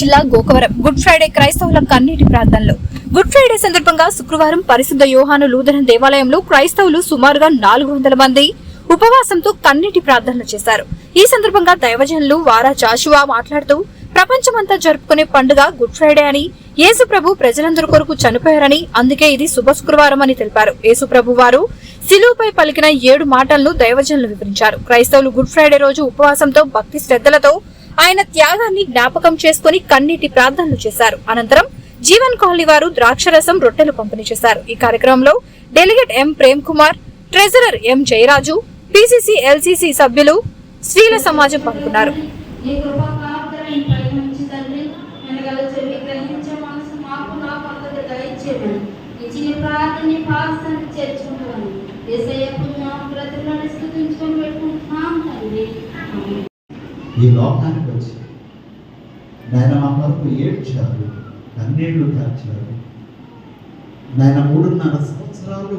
జిల్లా Gokavaram. Good Friday క్రైస్తవుల కన్నీటి ప్రార్థనలు. గుడ్ ఫ్రైడే సందర్భంగా శుక్రవారం పరిశుద్ధ యోహాను లూథరన్ దేవాలయంలో క్రైస్తవులు సుమారుగా నాలుగు వందల మంది ఉపవాసంతో కన్నీటి ప్రార్థనలు చేశారు. ఈ సందర్భంగా దైవజనులు వారా జాషువా మాట్లాడుతూ ప్రపంచమంతా జరుపుకునే పండుగ గుడ్ ఫ్రైడే అని యేసు ప్రభు ప్రజలందరి కొరకు చనిపోయారని అందుకే ఇది శుభ శుక్రవారం అని తెలిపారు. యేసు ప్రభు వారు సిలువుపై పలికిన ఏడు మాటలను దైవజనులు వివరించారు. క్రైస్తవులు గుడ్ ఫ్రైడే రోజు ఉపవాసంతో భక్తి శ్రద్ధలతో ఆయన త్యాగాన్ని జ్ఞాపకం చేసుకుని కన్నీటి ప్రార్థనలు చేశారు. అనంతరం జీవన్ కాలనీ వారు ద్రాక్షరసం రొట్టెలు పంపిణీ చేశారు. ఈ కార్యక్రమంలో delegate M Prem Kumar treasurer M Jayaraju PCC LCC సభ్యులు స్త్రీల సమాజం పాల్గొన్నారు. ఆమేన్. ఈ లోకానికి నాయన మా కొరకు ఏడ్చారు కన్నీళ్ళు కార్చారు నాయన మూడున్నర సంవత్సరాలు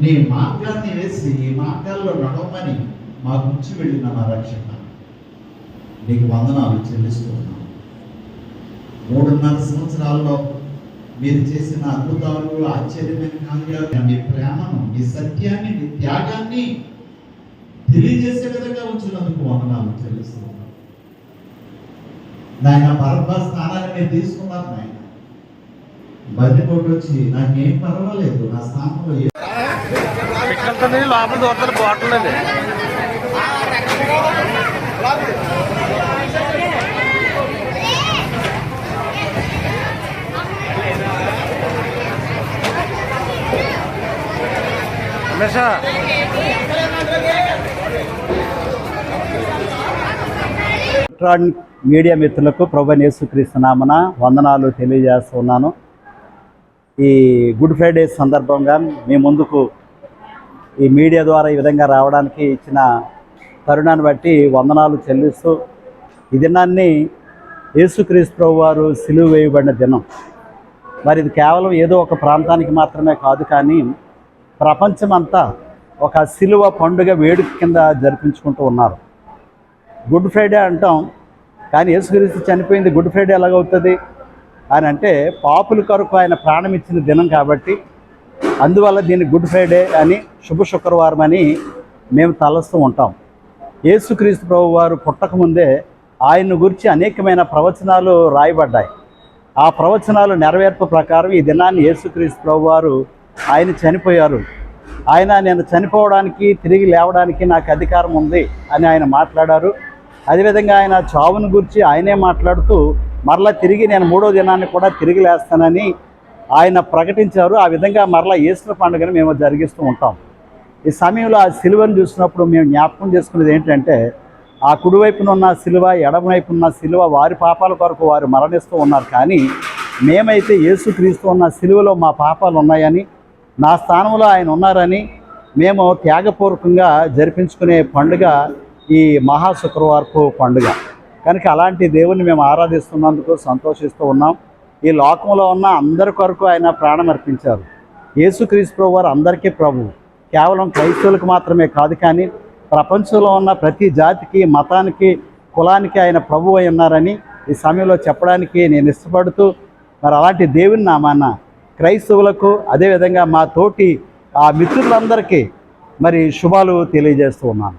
నీ మార్గాన్ని వేసి ఈ మార్గాల్లో నడవమని మా గురించి వెళ్ళిన మా రక్షణ. నీకు వందనాలు చెల్లిస్తున్నాను మూడున్నర సంవత్సరాల్లో మీరు చేసిన అద్భుతాలు ఆశ్చర్యమైన కార్యాలు మీ ప్రేమను మీ సత్యాన్ని మీ త్యాగాన్ని తెలియజేసే విధంగా ఉంచినందుకు వందనాలు చెల్లిస్తున్నాను నాయన పరమ స్థానాన్ని మీరు తీసుకున్నారు నాయన. బందిపోటు వచ్చి నాకేం పర్వాలేదు నా స్థానంలో ఏ- లోపల దూరతలు పోవట్లేదు రమేషా ఎలక్ట్రానిక్ మీడియా మిత్రులకు ప్రభు యేసుక్రీస్తు నామన వందనాలు తెలియజేస్తున్నాను. ఈ గుడ్ ఫ్రైడే సందర్భంగా మీ ముందుకు ఈ మీడియా ద్వారా ఈ విధంగా రావడానికి ఇచ్చిన తరుణాన్ని బట్టి వందనాలు చెల్లిస్తూ ఈ దినాన్ని యేసుక్రీస్తు ప్రభు వారు సిలువు వేయబడిన దినం. మరి ఇది కేవలం ఏదో ఒక ప్రాంతానికి మాత్రమే కాదు కానీ ప్రపంచమంతా ఒక సిలువ పండుగ వేడుక కింద జరిపించుకుంటూ ఉన్నారు. గుడ్ ఫ్రైడే అంటాం కానీ యేసుక్రీస్తు చనిపోయింది గుడ్ ఫ్రైడే ఎలాగవుతుంది? అని అంటే పాపుల కొరకు ఆయన ప్రాణం ఇచ్చిన దినం కాబట్టి అందువల్ల దీన్ని గుడ్ ఫ్రైడే అని శుభ శుక్రవారం అని మేము తలస్తూ ఉంటాం. యేసుక్రీస్తు ప్రభు వారు పుట్టకముందే ఆయన గురించి అనేకమైన ప్రవచనాలు రాయబడ్డాయి. ఆ ప్రవచనాలు నెరవేర్పు ప్రకారం ఈ దినాన్ని యేసుక్రీస్తు ప్రభు వారు ఆయన చనిపోయారు. ఆయన నేను చనిపోవడానికి తిరిగి లేవడానికి నాకు అధికారం ఉంది అని ఆయన మాట్లాడారు. అదేవిధంగా ఆయన చావును గురించి ఆయనే మాట్లాడుతూ మరలా తిరిగి నేను మూడో దినాన్ని కూడా తిరిగి లేస్తానని ఆయన ప్రకటించారు. ఆ విధంగా మరలా ఈస్టర్ పండుగను మేము జరిగిస్తూ ఉంటాం. ఈ సమయంలో ఆ సిలువను చూసినప్పుడు మేము జ్ఞాపకం చేసుకునేది ఏంటంటే ఆ కుడివైపున ఉన్న సిలువ ఎడమవైపు ఉన్న సిలువ వారి పాపాల కొరకు వారు మరణిస్తూ ఉన్నారు. కానీ మేమైతే యేసుక్రీస్తు ఉన్న సిలువలో మా పాపాలు ఉన్నాయని నా స్థానంలో ఆయన ఉన్నారని మేము త్యాగపూర్వకంగా జరిపించుకునే పండుగ ఈ మహా శుక్రవారపు పండుగ. కనుక అలాంటి దేవుని మేము ఆరాధిస్తున్నందుకు సంతోషిస్తూ ఉన్నాం. ఈ లోకంలో ఉన్న అందరి కొరకు ఆయన ప్రాణం అర్పించారు. యేసుక్రీస్తు ప్రభు వారు అందరికీ ప్రభువు కేవలం క్రైస్తవులకు మాత్రమే కాదు కానీ ప్రపంచంలో ఉన్న ప్రతి జాతికి మతానికి కులానికి ఆయన ప్రభు అయి ఉన్నారని ఈ సమయంలో చెప్పడానికి నేను ఇష్టపడుతూ మరి అలాంటి దేవుని నామాన క్రైస్తవులకు అదేవిధంగా మా తోటి ఆ మిత్రులందరికీ మరి శుభాలు తెలియజేస్తూ ఉన్నాను.